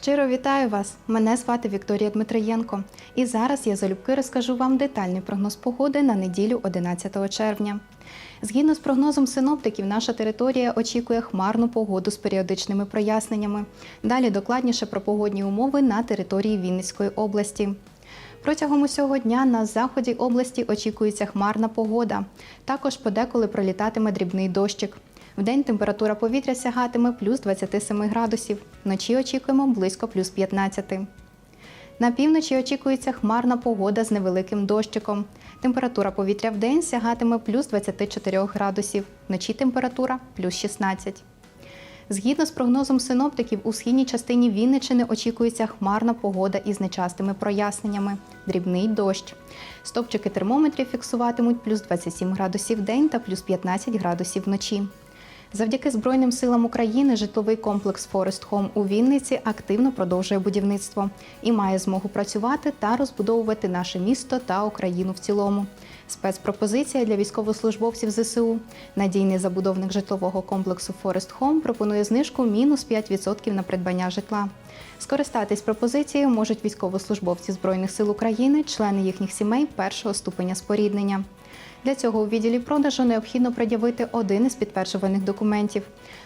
Щиро вітаю вас! Мене звати Вікторія Дмитриєнко. І зараз я залюбки розкажу вам детальний прогноз погоди на неділю 11 червня. Згідно з прогнозом синоптиків, наша територія очікує хмарну погоду з періодичними проясненнями. Далі докладніше про погодні умови на території Вінницької області. Протягом усього дня на заході області очікується хмарна погода. Також подеколи пролітатиме дрібний дощик. Вдень температура повітря сягатиме плюс 27 градусів. Вночі очікуємо близько плюс 15. На півночі очікується хмарна погода з невеликим дощиком. Температура повітря в день сягатиме плюс 24 градусів. Вночі температура плюс 16. Згідно з прогнозом синоптиків, у східній частині Вінничини очікується хмарна погода із нечастими проясненнями, дрібний дощ. Стопчики термометрів фіксуватимуть плюс 27 градусів в день та плюс 15 градусів вночі. Завдяки Збройним силам України житловий комплекс Forest Home у Вінниці активно продовжує будівництво і має змогу працювати та розбудовувати наше місто та Україну в цілому. Спецпропозиція для військовослужбовців ЗСУ. Надійний забудовник житлового комплексу Forest Home пропонує знижку мінус 5% на придбання житла. Скористатись пропозицією можуть військовослужбовці Збройних сил України, члени їхніх сімей першого ступеня споріднення. Для цього у відділі продажу необхідно пред'явити один із підтверджуваних документів.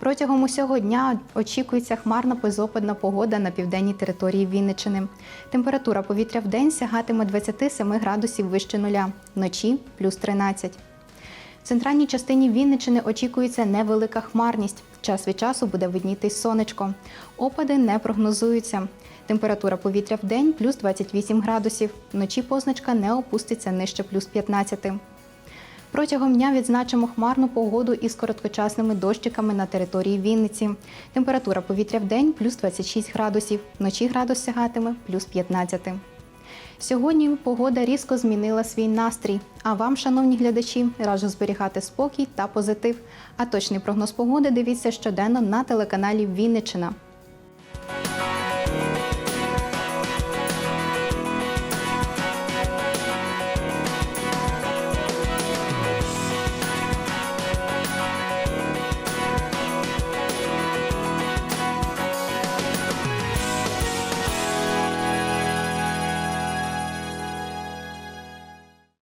Протягом усього дня очікується хмарна безопадна погода на південній території Вінничини. Температура повітря в день сягатиме 27 градусів вище нуля, вночі плюс 13. В центральній частині Вінничини очікується невелика хмарність. Час від часу буде виднітись сонечко. Опади не прогнозуються. Температура повітря в день плюс 28 градусів. Вночі позначка не опуститься нижче плюс 15. Протягом дня відзначимо хмарну погоду із короткочасними дощиками на території Вінниці. Температура повітря в день плюс 26 градусів, вночі градус сягатиме плюс 15. Сьогодні погода різко змінила свій настрій. А вам, шановні глядачі, раджу зберігати спокій та позитив. А точний прогноз погоди дивіться щоденно на телеканалі Вінниччина.